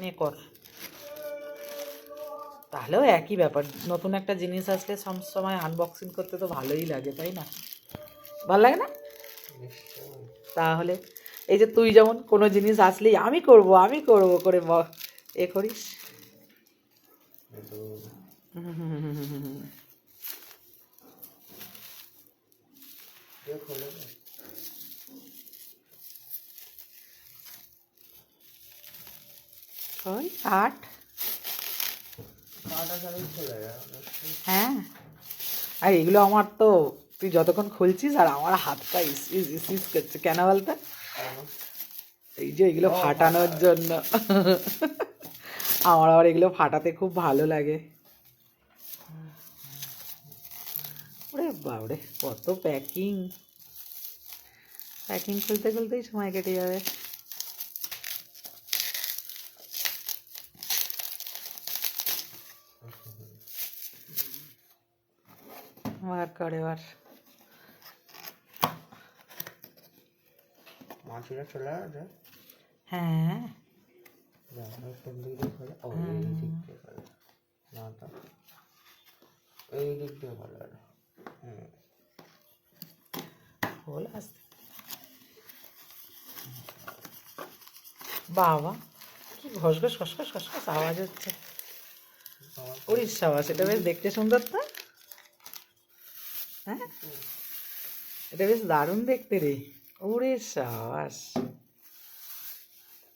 নে কর। তাহলেও একই ব্যাপার, নতুন একটা জিনিস আসলে সব সময় আনবক্সিং করতে তো ভালোই লাগে, তাই না? ভালো লাগে না? তাহলে এই যে তুই যেমন কোনো জিনিস আসলেই আমি করব আমি করব করে এ করিস। ওই আট। হ্যাঁ। আর এগুলো আমার তো তুই যতক্ষণ খুলছিস আর আমার হাতটা ইস ইস ইস ইস করছে কেন বলতো? এই যে এগুলো ফাটানোর জন্য। আমার আবার এগুলো ফাটাতে খুব ভালো লাগে। ওরে বাবরে কত প্যাকিং প্যাকিং খুলতে খুলতেই সময় কেটে যাবে। বার করে এবার। মাছটা চলে আসে হ্যাঁ। ও এই দিক দিয়ে দিক দিয়ে খোলে আসতে। বাবা কি ঘস ঘস ঘস ঘস ঘস আওয়াজ হচ্ছে সাবাস এটা বেশ দেখতে সুন্দর তো। হ্যাঁ? এটা বেশ দারুণ দেখতে রে। ওরে সাবাস।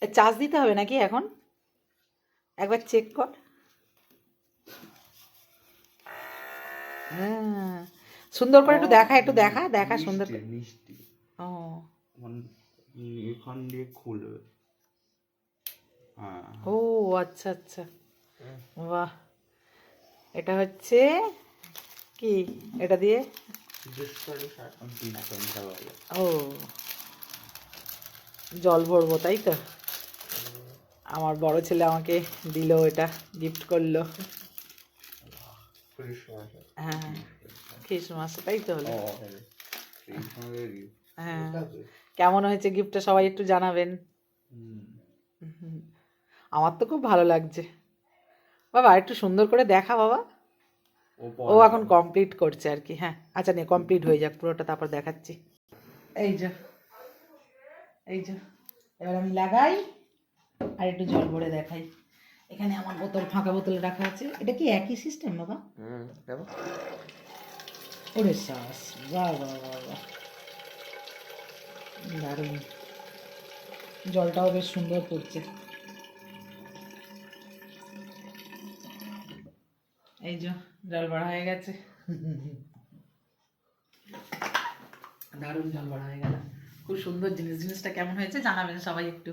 চার্জ দিতে হবে নাকি এখন? একবার চেক কর। হ্যাঁ। সুন্দর করে একটু দেখা একটু দেখা দেখা সুন্দর করে। মিষ্টি। ও। এখান দিয়ে খুলবে। হ্যাঁ। ও আচ্ছা আচ্ছা। বাহ। এটা হচ্ছে কি? এটা দিয়ে? ও। জল ভরবো, তাই তো? আমার বড় ছেলে আমাকে দিল, এটা গিফট করল। হ্যাঁ খ্রিসমাস তাই তো? হলো হ্যাঁ। কেমন হয়েছে গিফটটা সবাই একটু জানাবেন। আমার তো খুব ভালো লাগছে। বাবা, একটু সুন্দর করে দেখা, বাবা। ও এখন কমপ্লিট করছে আর কি হ্যাঁ। আচ্ছা নে কমপ্লিট হয়ে যাক পুরোটা তারপর দেখাচ্ছি। এই যে এই যে এবার আমি লাগাই আর একটু জল ভরে দেখাই। এখানে আমার বোতল ফাঁকা বোতল রাখা আছে। এটা কি একই সিস্টেম বাবা? হুম দেখো ওরে শ্বাস বাহ বাহ বাহ বাহ। দারুণ। জলটাও বেশ সুন্দর পড়ছে এই যে জল বড়া হয়ে গেছে। দারুণ জল বড়া হয়ে গেল। খুব সুন্দর জিনিস। জিনিসটা কেমন হয়েছে জানাবেন সবাই একটু।